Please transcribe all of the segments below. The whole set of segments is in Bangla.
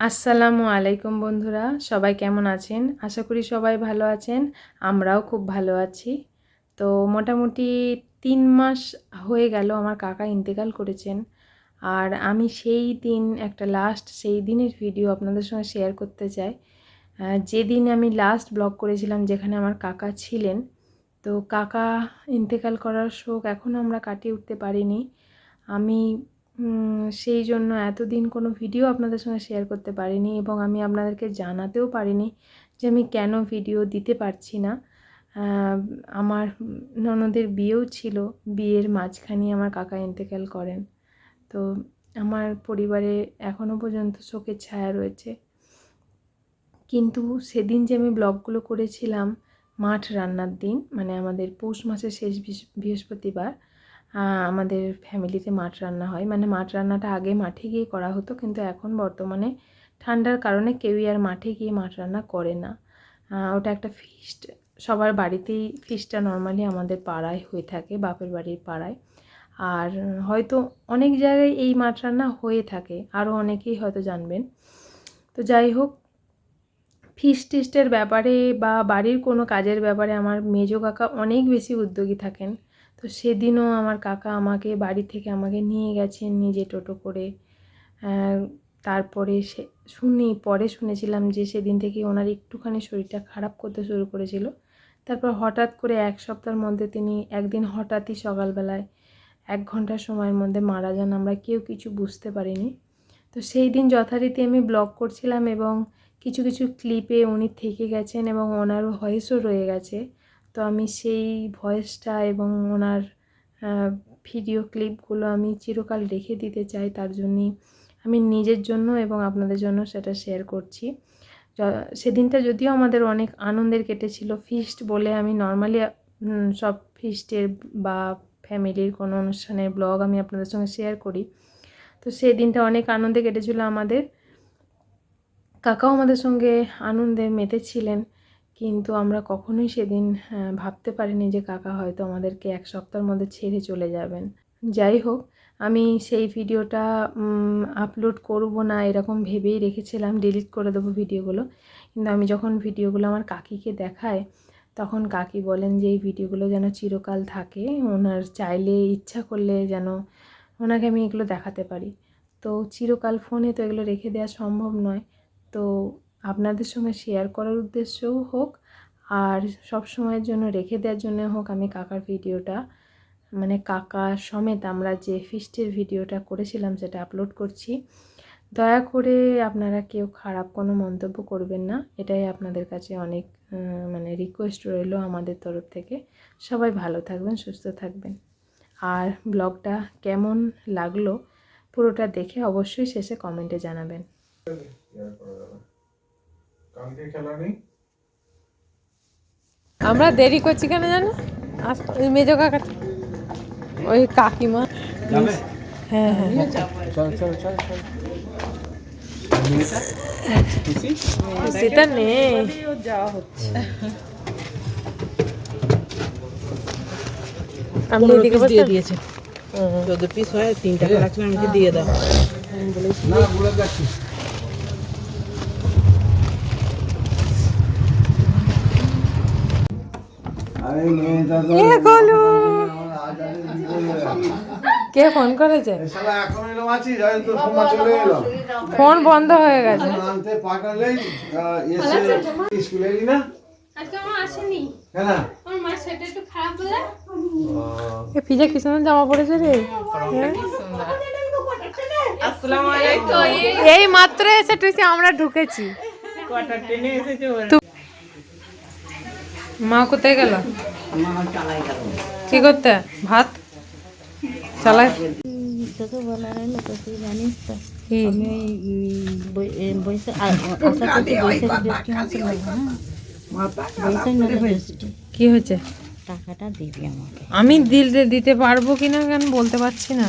আসসালামু আলাইকুম বন্ধুরা, সবাই কেমন আছেন? আশা করি সবাই ভালো আছেন, আমরাও খুব ভালো আছি। তো মোটামুটি তিন মাস হয়ে গেল আমার কাকা ইন্তেকাল করেছেন। আর আমি সেই দিন, একটা লাস্ট সেই দিনের ভিডিও আপনাদের সঙ্গে শেয়ার করতে চাই। যেদিন আমি লাস্ট ব্লগ করেছিলাম, যেখানে আমার কাকা ছিলেন, তো কাকা ইন্তেকাল করার শোক এখনও আমরা কাটিয়ে উঠতে পারিনি। আমি সেই জন্য এতদিন কোনো ভিডিও আপনাদের সঙ্গে শেয়ার করতে পারিনি এবং আমি আপনাদেরকে জানাতেও পারিনি যে আমি কেন ভিডিও দিতে পারছি না। আমার ননদের বিয়েও ছিল, বিয়ের মাঝখানে আমার কাকা ইন্তেকাল করেন। তো আমার পরিবারে এখনও পর্যন্ত শোকের ছায়া রয়েছে। কিন্তু সেদিন যে আমি ব্লগগুলো করেছিলাম, মাঠ রান্নার দিন মানে আমাদের পৌষ মাসের শেষ বৃহস- বৃহস্পতিবার আমাদের ফ্যামিলিতে মাঠ রান্না হয়। মানে মাঠ রান্নাটা আগে মাঠে গিয়ে করা হতো, কিন্তু এখন বর্তমানে ঠান্ডার কারণে কেউই আর মাঠে গিয়ে মাঠ রান্না করে না। ওটা একটা ফিস্ট সবার বাড়িতেই ফিস্টটা নর্মালি আমাদের পাড়ায় হয়ে থাকে, বাপের বাড়ির পাড়ায়। আর হয়তো অনেক জায়গায় এই মাঠ রান্না হয়ে থাকে আরও অনেকেই হয়তো জানবেন। তো যাই হোক ফিস টিস্টের ব্যাপারে বা বাড়ির কোনো কাজের ব্যাপারে আমার মেজো কাকা অনেক বেশি উদ্যোগী থাকেন। তো সেদিনও আমার কাকা আমাকে বাড়ি থেকে আমাকে নিয়ে গেছেন নিজে টোটো করে। তারপরে সে, শুনি, পরে শুনেছিলাম যে সেদিন থেকে ওনার একটুখানি শরীরটা খারাপ করতে শুরু করেছিল। তারপর হঠাৎ করে এক সপ্তাহের মধ্যে তিনি একদিন হঠাৎই সকালবেলায় এক ঘণ্টার সময়ের মধ্যে মারা যান, আমরা কেউ কিছু বুঝতে পারিনি। তো সেই দিন যথারীতি আমি ব্লগ করছিলাম এবং কিছু কিছু ক্লিপে উনি থেকে গেছেন এবং ওনারও ভয়েসও রয়ে গেছে। তো আমি সেই ভয়েসটা এবং ওনার ভিডিও ক্লিপগুলো আমি চিরকাল রেখে দিতে চাই, তার জন্যই আমি নিজের জন্য এবং আপনাদের জন্য সেটা শেয়ার করছি। সেদিনটা যদিও আমাদের অনেক আনন্দের কেটেছিল ফিস্ট বলে আমি নর্মালি সব ফিস্টের বা ফ্যামিলির কোনো অনুষ্ঠানের ব্লগ আমি আপনাদের সঙ্গে শেয়ার করি। তো সেই দিনটা অনেক আনন্দে কেটেছিল আমাদের। কাকাও আমাদের সঙ্গে আনন্দে মেতেছিলেন। কিন্তু আমরা কখনোই সেদিন ভাবতে পারিনি যে কাকা হয়তো আমাদেরকে এক সপ্তাহের মধ্যে ছেড়ে চলে যাবেন। যাই হোক, আমি সেই ভিডিওটা আপলোড করব না এরকম ভেবেই রেখেছিলাম ডিলিট করে দেবো ভিডিওগুলো। কিন্তু আমি যখন ভিডিওগুলো আমার কাকিকে দেখাই, তখন কাকি বলেন যে এই ভিডিওগুলো যেন চিরকাল থাকে, ওনার চাইলে ইচ্ছা করলে যেন ওনাকে আমি এগুলো দেখাতে পারি। তো চিরকাল ফোনে তো এগুলো রেখে দেওয়া সম্ভব নয়। তো আপনাদের সঙ্গে শেয়ার করার উদ্দেশ্যও হোক, আর সব সময়ের জন্য রেখে দেওয়ার জন্য হোক, আমি কাকার ভিডিওটা মানে কাকা সমেত আমরা যে ফিস্টের ভিডিওটা করেছিলাম সেটা আপলোড করছি, দয়া করে আপনারা কেউ খারাপ কোনো মন্তব্য করবেন না। এটাই আপনাদের কাছে অনেক মানে রিকোয়েস্ট রইল আমাদের তরফ থেকে। সবাই ভালো থাকবেন, সুস্থ থাকবেন। আর ব্লগটা কেমন লাগল পুরোটা দেখে অবশ্যই শেষে কমেন্টে জানাবেন। কালকে খেলা নেই। আমরা দেরি করছি কেন জানো? ওই মেজো কাকা ওই কাকিমা। হ্যাঁ হ্যাঁ। চল চল চল চল সেটা নেই। আমি এদিকে বসে দিয়েছে। চোদ্দ পিস হয় তিন টাকা রাখলাম আমাকে দিয়ে দাও। না ঘুরে যাচ্ছি আরে মেয়েটা তো কে ফোন করেছে শালা এখন এলাম আছি জানি তো সময় চলে এলাম ফোন বন্ধ হয়ে গেছে আনতে পাঠালেই আহ, এসে স্কুলে এলি না আজকে আমার আসেনি কেন আমার মার শরীরটা একটু খারাপ বলে এ পিজা কি সুন্দর জামা পড়েছে রে। হ্যাঁ? এই মাত্র এসে টুইসি আমরা ঢুকেছি। কটা টেনে এসেছে মা কোথায় গেল? কি করতে? ভাত? চালাই আমি ওই কি হয়েছে? টাকাটা দিবি আমাকে আমি দিলে দিতে পারব কিনা কেন বলতে পারছি না।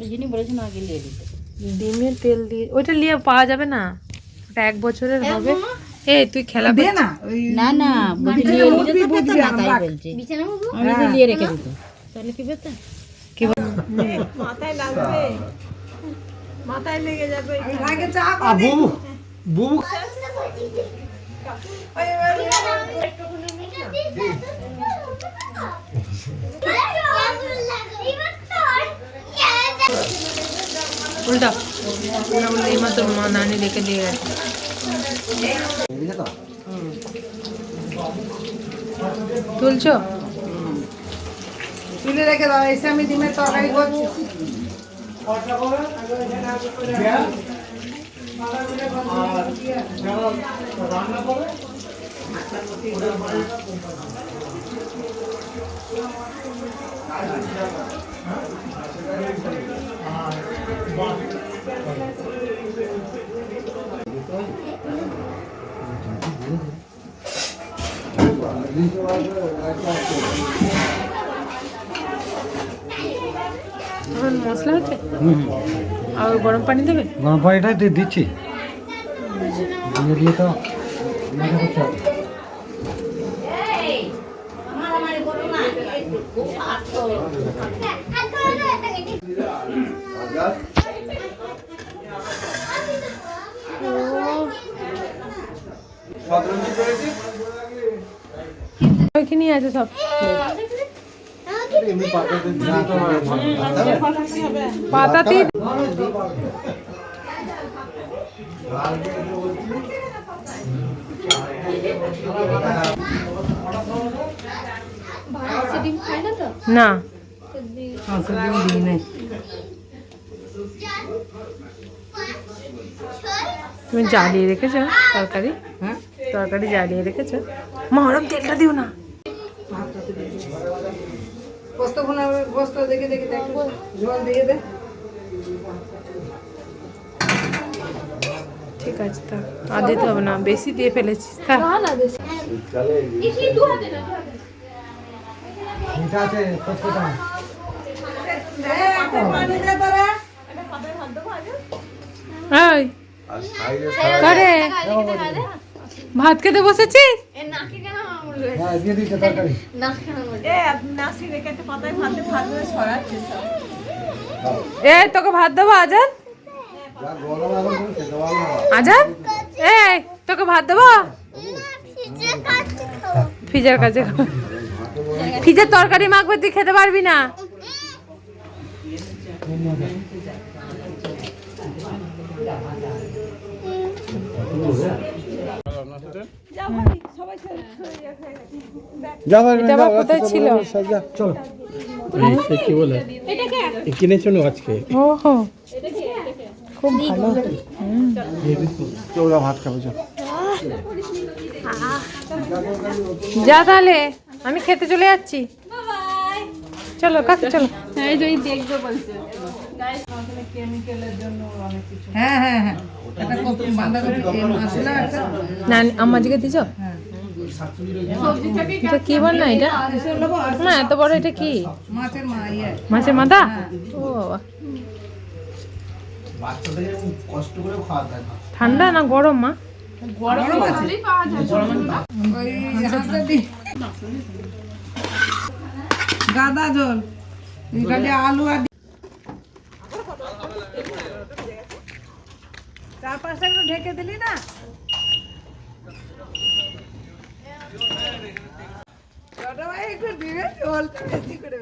ওই জন্যই বলেছেন আগে নিয়ে দিতে ডিমের তেল দিয়ে ওইটা নিয়ে পাওয়া যাবে না। ওটা এক বছরের হবে। এ তুই খেলা দে না না না বলছি। বিছানা বাবু আমি রেখে দিত তাহলে কি পেতো কি বল- মাথায় লেগে যাবে আ, বুবু বুবু। উল্টা। উল্টা উল্টা এইমাত্র মা নানি রেখে দিয়ে গেছে। তুলছো? তুলে রেখে দাও এসে আমি ডিমের তরকারি করছি। এখন মশলা হচ্ছে আর গরম পানি দেবে গরম পানিটাই দিচ্ছি দিয়ে দিয়ে তো করতে হবে আছে সব। পাতাতে না। তুমি জ্বালিয়ে রেখেছো তরকারি? হ্যাঁ। তরকারি জ্বালিয়ে রেখেছো? মা ওরম তেলটা দিও না। ভুনা পোস্ত দেখে দেখে দেখ জল দিয়ে দে ঠিক আছে তা আর দিতে হবে না বেশি দিয়ে ফেলেছিস এই করে ভাত খেতে বসেছিস হ্যাঁ তরকারি। এ তোকে ভাত দেবো আজান? আজান এই তোকে ভাত দেবো? ফ্রিজের কাছে ফ্রিজের তরকারি মাখবে তুই খেতে পারবি না। যা ভাই এটা আবার কোথায় ছিল? চলো। কি বলে? কিনেছো না আজকে। ও খুব ভালো। চৌরা ভাত খাবে যা তাহলে আমি খেতে চলে যাচ্ছি। চলো কাকু চলো। হ্যাঁ হ্যাঁ হ্যাঁ। একটা না দিছ? এটা কি বল না এটা? না এত বড় এটা কি? মাছের মা ইয়ে। মাছের মাথা? ও বাবা। বাচ্চাদের কষ্ট করে খাওয়াতে হয়। ঠান্ডা না গরম মা? গরম গাদা জল। আলু আর চার পাঁচটা একটু ঢেকে দিলি না? ছোট ভাই একটু দিবে জলটা বেশি করে